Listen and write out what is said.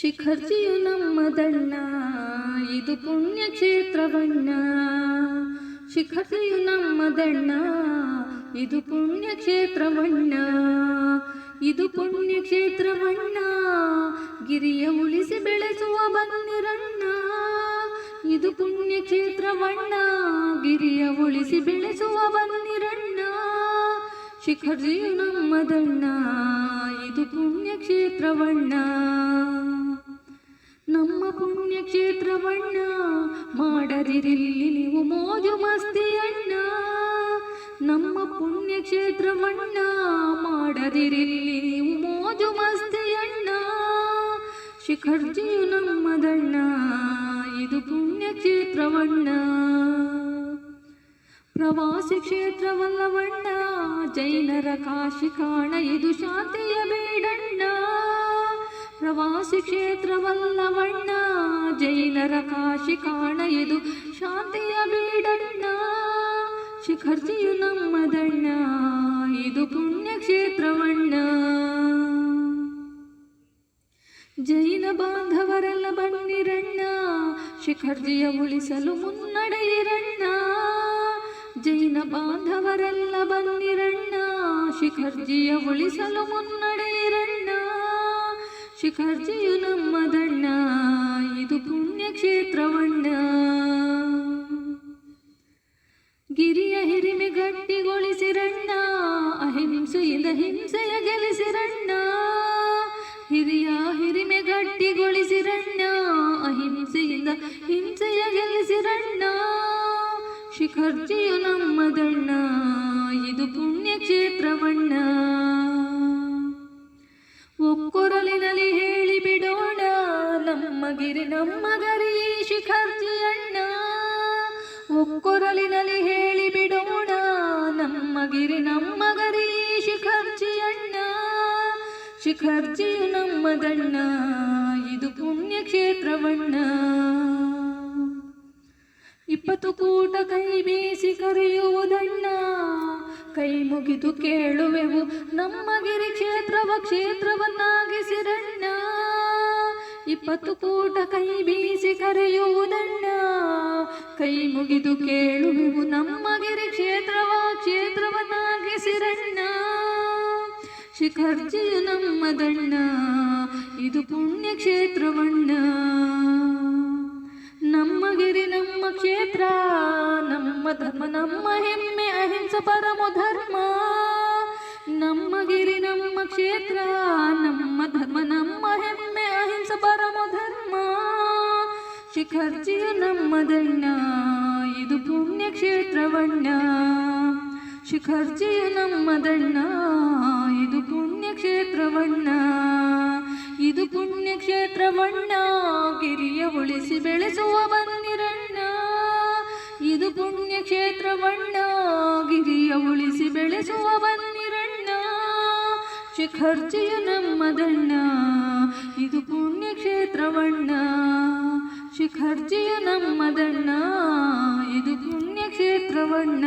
ಶಿಖರ್ಜಿಯು ನಮ್ಮದಣ್ಣ, ಇದು ಪುಣ್ಯ ಕ್ಷೇತ್ರವಣ್ಣ ಶಿಖರ್ಜಿಯು ನಮ್ಮದಣ್ಣ, ಇದು ಪುಣ್ಯ ಕ್ಷೇತ್ರವಣ್ಣ ಇದು ಪುಣ್ಯ ಕ್ಷೇತ್ರವಣ್ಣ ಗಿರಿಯ ಉಳಿಸಿ ಬೆಳೆಸುವ ಬನ್ನಿರಣ್ಣ. ಇದು ಪುಣ್ಯ ಕ್ಷೇತ್ರವಣ್ಣ ಗಿರಿಯ ಉಳಿಸಿ ಬೆಳೆಸುವ ಬನ್ನಿರಣ್ಣ. ಶಿಖರ್ಜಿಯು ನಮ್ಮದಣ್ಣ, ಇದು ಪುಣ್ಯ ಕ್ಷೇತ್ರವಣ್ಣ ನಮ್ಮ ಪುಣ್ಯ ಕ್ಷೇತ್ರವಣ್ಣ ಮಾಡದಿರಿಲ್ಲಿ ನೀವು ಮೋಜು ಮಸ್ತಿ ಅಣ್ಣ. ನಮ್ಮ ಪುಣ್ಯ ಕ್ಷೇತ್ರವಣ್ಣ ಮಾಡದಿರಿಲ್ಲಿ ನೀವು ಮೋಜು ಮಸ್ತಿ ಅಣ್ಣ. ಶಿಖರ್ಜಿಯು ನಮ್ಮದಣ್ಣ, ಇದು ಪುಣ್ಯ ಕ್ಷೇತ್ರವಣ್ಣ ಪ್ರವಾಸಿ ಕ್ಷೇತ್ರವಲ್ಲವಣ್ಣ, ಜೈನರ ಕಾಶಿ ಕಾಣ ಇದು ಶಾಂತಿಯ ಬೇಡಣ್ಣ. ಪ್ರವಾಸಿ ಕ್ಷೇತ್ರವಲ್ಲವಣ್ಣ ಜೈನರ ಕಾಶಿ ಕಾಣ ಇದು ಶಾಂತಿಯ ಬೇಡಣ್ಣ ಶಿಖರ್ಜಿಯು ನಮ್ಮದಣ್ಣ, ಇದು ಪುಣ್ಯ ಕ್ಷೇತ್ರವಣ್ಣ ಜೈನ ಬಾಂಧವರೆಲ್ಲ ಬನ್ನಿರಣ್ಣ, ಶಿಖರ್ಜಿಯ ಉಳಿಸಲು ಮುನ್ನಡೆಯಿರಣ್ಣ. ಜೈನ ಬಾಂಧವರೆಲ್ಲ ಬನ್ನಿರಣ್ಣ, ಶಿಖರ್ಜಿಯ ಉಳಿಸಲು ಮುನ್ನಡೆಯಿರಣ್ಣ ಶಿಖರ್ಜಿಯು ನಮ್ಮದಣ್ಣ ಇದು ಪುಣ್ಯಕ್ಷೇತ್ರವಣ್ಣ. ಗಿರಿಯ ಹಿರಿಮೆ ಗಟ್ಟಿಗೊಳಿಸಿರಣ್ಣ, ಅಹಿಂಸೆಯಿಂದ ಹಿಂಸೆಯ ಗೆಲಿಸಿರಣ್ಣ ಹಿರಿಯ ಹಿರಿಮೆ ಗಟ್ಟಿಗೊಳಿಸಿರಣ್ಣ, ಅಹಿಂಸೆಯಿಂದ ಹಿಂಸೆಯ ಗೆಲಿಸಿರಣ್ಣ ಶಿಖರ್ಜಿಯು ನಮ್ಮದಣ್ಣ ಇದು ಪುಣ್ಯ ಗಿರಿ ನಮ್ಮ ಗರಿ ಶಿಖರ್ಜಿ ಅಣ್ಣ ಒಕ್ಕೊರಲಿನಲ್ಲಿ ಹೇಳಿ ಬಿಡೋಣ. ನಮ್ಮ ಗಿರಿ ನಮ್ಮ ಗರಿ ಶಿಖರ್ಜಿ ಅಣ್ಣ, ಶಿಖರ್ಜಿಯು ನಮ್ಮದಣ್ಣ ಇದು ಪುಣ್ಯಕ್ಷೇತ್ರವಣ್ಣ. ಇಪ್ಪತ್ತು ಕೂಟ ಕೈ ಬೀಸಿ ಕರೆಯುವುದಣ್ಣ ಕೈ ಮುಗಿದು ಕೇಳುವೆವು. ನಮ್ಮ ಗಿರಿ ಕ್ಷೇತ್ರವ ಕ್ಷೇತ್ರವನ್ನಾಗಿಸಿರಣ್ಣ ಇಪ್ಪತ್ತು ಕೂಟ ಕೈ ಬೀಸಿ ಕರೆಯುವುದಣ್ಣ ಕೈ ಮುಗಿದು ಕೇಳುವೆವು ನಮ್ಮ ಗಿರಿ ಕ್ಷೇತ್ರವ, ಕ್ಷೇತ್ರವನ್ನಾಗಿಸಿರಣ್ಣ. ಶಿಖರ್ಜಿಯು ನಮ್ಮದಣ್ಣ ಇದು ಪುಣ್ಯ ಕ್ಷೇತ್ರವಣ್ಣ. ನಮ್ಮ ಗಿರಿ ನಮ್ಮ ಕ್ಷೇತ್ರ, ನಮ್ಮ ಧರ್ಮ, ನಮ್ಮ ಹೆಮ್ಮೆ, ಅಹಿಂಸ ಪರಮ ಧರ್ಮ. ನಮ್ಮ ಗಿರಿ ನಮ್ಮ ಕ್ಷೇತ್ರ, ನಮ್ಮ ಶಿಖರ್ಜಿಯು ನಮ್ಮದಣ್ಣ, ಇದು ಪುಣ್ಯ ಕ್ಷೇತ್ರವಣ್ಣ ಶಿಖರ್ಜಿಯು ನಮ್ಮದಣ್ಣ, ಇದು ಪುಣ್ಯಕ್ಷೇತ್ರವಣ್ಣ. ಇದು ಪುಣ್ಯಕ್ಷೇತ್ರವಣ್ಣ, ಗಿರಿಯ ಉಳಿಸಿ ಬೆಳೆಸುವ ಬನ್ನಿರಣ್ಣ ಇದು ಪುಣ್ಯಕ್ಷೇತ್ರವಣ್ಣ, ಗಿರಿಯ ಉಳಿಸಿ ಬೆಳೆಸುವ ಬನ್ನಿರಣ್ಣ ಶಿಖರ್ಜಿಯ ನಮ್ಮದಣ್ಣ, ಇದು ಪುಣ್ಯ ಕ್ಷೇತ್ರವಣ್ಣ ಶಿಖರ್ಜಿಯು ನಮ್ಮದಣ್ಣ. ಇದು ಪುಣ್ಯ ಕ್ಷೇತ್ರವಣ್ಣ